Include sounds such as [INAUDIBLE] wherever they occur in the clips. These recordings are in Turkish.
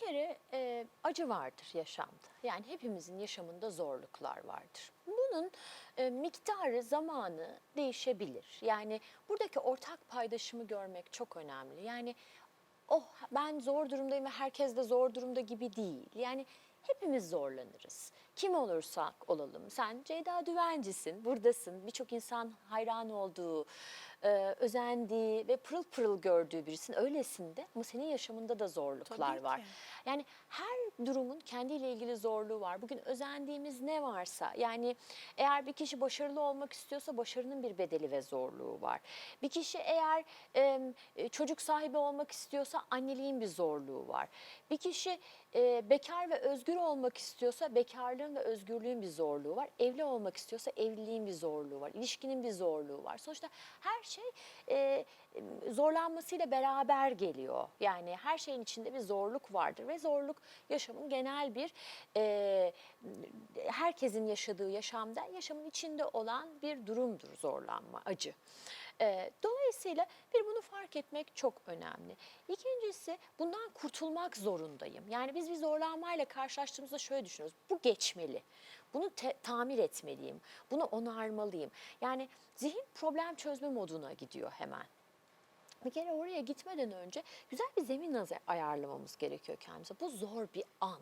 kere e, acı vardır yaşamda. Yani hepimizin yaşamında zorluklar vardır. Bunun e, miktarı, zamanı değişebilir. Yani buradaki ortak paydaşımı görmek çok önemli. Yani oh ben zor durumdayım ve herkes de zor durumda gibi değil. Yani hepimiz zorlanırız. Kim olursak olalım. Sen Ceyda Düvencisin, buradasın. Birçok insan hayran olduğu, e, özendiği ve pırıl pırıl gördüğü birisin. Öylesin de ama senin yaşamında da zorluklar Tabii var. ki. Yani her durumun kendiyle ilgili zorluğu var. Bugün özendiğimiz ne varsa yani eğer bir kişi başarılı olmak istiyorsa başarının bir bedeli ve zorluğu var. Bir kişi eğer e, çocuk sahibi olmak istiyorsa anneliğin bir zorluğu var. Bir kişi e, bekar ve özgür olmak istiyorsa bekarlığın ve özgürlüğün bir zorluğu var. Evli olmak istiyorsa evliliğin bir zorluğu var. İlişkinin bir zorluğu var. Sonuçta her şey e, zorlanmasıyla beraber geliyor. Yani her şeyin içinde bir zorluk vardır ve zorluk yaşamın genel bir e, herkesin yaşadığı yaşamda yaşamın içinde olan bir durumdur zorlanma, acı. Dolayısıyla bir bunu fark etmek çok önemli. İkincisi bundan kurtulmak zorundayım. Yani biz bir zorlanmayla karşılaştığımızda şöyle düşünüyoruz. Bu geçmeli. Bunu tamir etmeliyim. Bunu onarmalıyım. Yani zihin problem çözme moduna gidiyor hemen. Bir kere oraya gitmeden önce güzel bir zemin ayarlamamız gerekiyor kendimize. Bu zor bir an.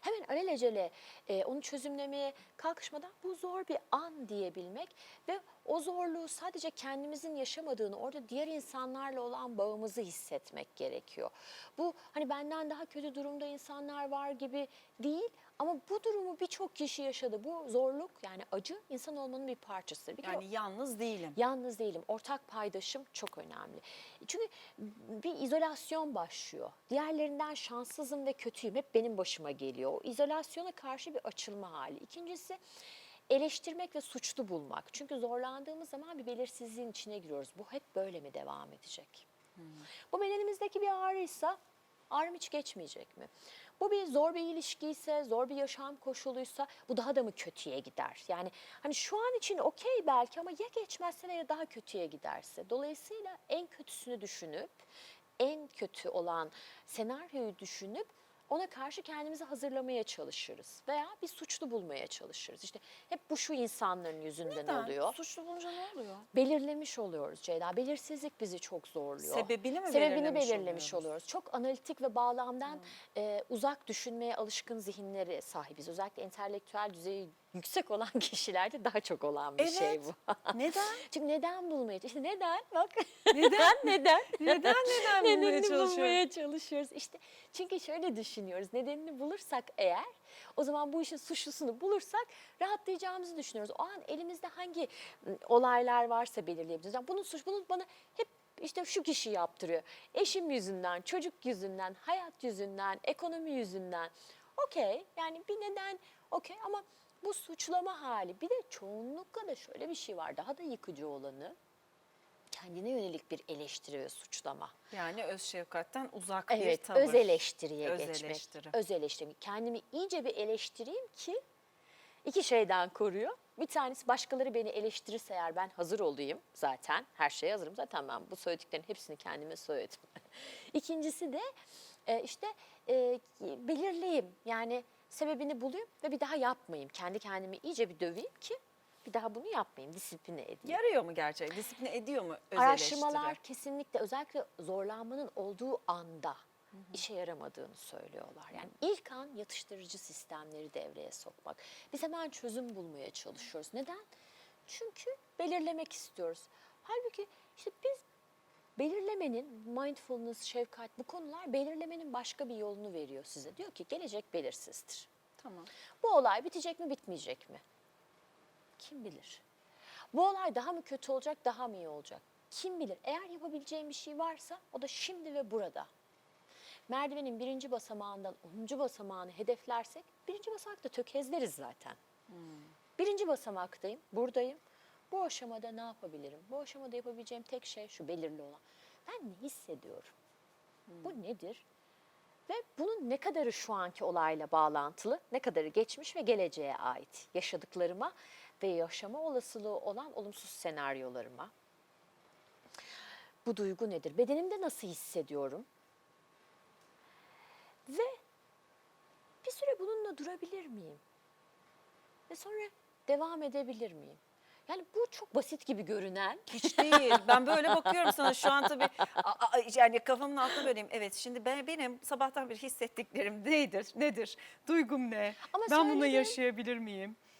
Hemen alelacele e, onu çözümlemeye kalkışmadan bu zor bir an diyebilmek ve o zorluğu sadece kendimizin yaşamadığını, orada diğer insanlarla olan bağımızı hissetmek gerekiyor. Bu hani benden daha kötü durumda insanlar var gibi değil ama bu durumu birçok kişi yaşadı. Bu zorluk yani acı insan olmanın bir parçasıdır. Bir kere Yani yalnız değilim. Yalnız değilim. Ortak paydaşım çok önemli. Çünkü bir izolasyon başlıyor. Diğerlerinden şanssızım ve kötüyüm. Hep benim başıma geliyor. O izolasyona karşı bir açılma hali. İkincisi eleştirmek ve suçlu bulmak. Çünkü zorlandığımız zaman bir belirsizliğin içine giriyoruz. Bu hep böyle mi devam edecek? Bu bedenimizdeki bir ağrıysa ağrım hiç geçmeyecek mi? Bu bir zor bir ilişkiyse, zor bir yaşam koşuluysa bu daha da mı kötüye gider? Yani hani şu an için okey belki ama ya geçmezse veya daha kötüye giderse. Dolayısıyla en kötüsünü düşünüp en kötü olan senaryoyu düşünüp ona karşı kendimizi hazırlamaya çalışırız veya bir suçlu bulmaya çalışırız. İşte hep bu şu insanların yüzünden Neden? oluyor Suçlu bulunca ne oluyor? belirlemiş oluyoruz Ceyda. Belirsizlik bizi çok zorluyor. Sebebini mi Sebebini belirlemiş belirlemiş oluyoruz? Hmm. oluyoruz. Çok analitik ve bağlamdan e, uzak düşünmeye alışkın zihinleri sahibiz. Özellikle entelektüel düzeyi yüksek olan [LAUGHS] kişilerde daha çok olan bir şey Evet. bu. [LAUGHS] Neden? Çünkü neden bulmaya İşte neden? Bak. Neden? [LAUGHS] neden? Neden neden bulmaya çalışıyoruz? bulmaya çalışıyoruz. İşte çünkü şöyle düşünüyoruz. Nedenini bulursak eğer o zaman bu işin suçlusunu bulursak rahatlayacağımızı düşünüyoruz. O an elimizde hangi olaylar varsa belirleyebiliriz. Yani bunun suç bunu bana hep işte şu kişi yaptırıyor. Eşim yüzünden, çocuk yüzünden, hayat yüzünden, ekonomi yüzünden. Okey yani bir neden okey ama bu suçlama hali bir de çoğunlukla da şöyle bir şey var daha da yıkıcı olanı kendine yönelik bir eleştiri ve suçlama. Yani öz şefkatten uzak bir Evet, tavır. öz eleştiriye Öz geçmek. eleştiri. Öz eleştiri. Kendimi iyice bir eleştireyim ki iki şeyden koruyor. Bir tanesi başkaları beni eleştirirse eğer ben hazır olayım zaten. Her şeye hazırım. Zaten ben bu söylediklerin hepsini kendime söyledim. [LAUGHS] İkincisi de e, işte e, belirleyeyim. Yani sebebini bulayım ve bir daha yapmayayım. Kendi kendimi iyice bir döveyim ki bir daha bunu yapmayayım. Disipline edeyim. Yarıyor mu gerçekten? Disipline ediyor mu öz Araştırmalar kesinlikle özellikle zorlanmanın olduğu anda işe yaramadığını söylüyorlar. Yani ilk an yatıştırıcı sistemleri devreye sokmak. Biz hemen çözüm bulmaya çalışıyoruz. Neden? Çünkü belirlemek istiyoruz. Halbuki belirlemenin, mindfulness, şefkat bu konular belirlemenin başka bir yolunu veriyor size. Diyor ki gelecek belirsizdir. Tamam. Bu olay bitecek mi, bitmeyecek mi? Kim bilir? Bu olay daha mı kötü olacak, daha mı iyi olacak? Kim bilir? Eğer yapabileceğim bir şey varsa o da şimdi ve burada. Merdivenin birinci basamağından onuncu basamağını hedeflersek birinci basamakta tökezleriz zaten. Birinci basamaktayım, buradayım. Bu aşamada ne yapabilirim? Bu aşamada yapabileceğim tek şey şu belirli olan. Ben ne hissediyorum? Bu nedir? Ve bunun ne kadarı şu anki olayla bağlantılı, ne kadarı geçmiş ve geleceğe ait yaşadıklarıma ve yaşama olasılığı olan olumsuz senaryolarıma. Bu duygu nedir? Bedenimde nasıl hissediyorum? Ve bununla durabilir miyim? Ve sonra devam edebilir miyim? Yani bu çok basit gibi görünen Hiç değil. Ben böyle bakıyorum sana şu an tabii a- a- yani kafamın altında böyleyim. Evet şimdi ben benim sabahtan beri hissettiklerim nedir? Nedir? Duygum ne? Ama ben bunu yaşayabilir miyim?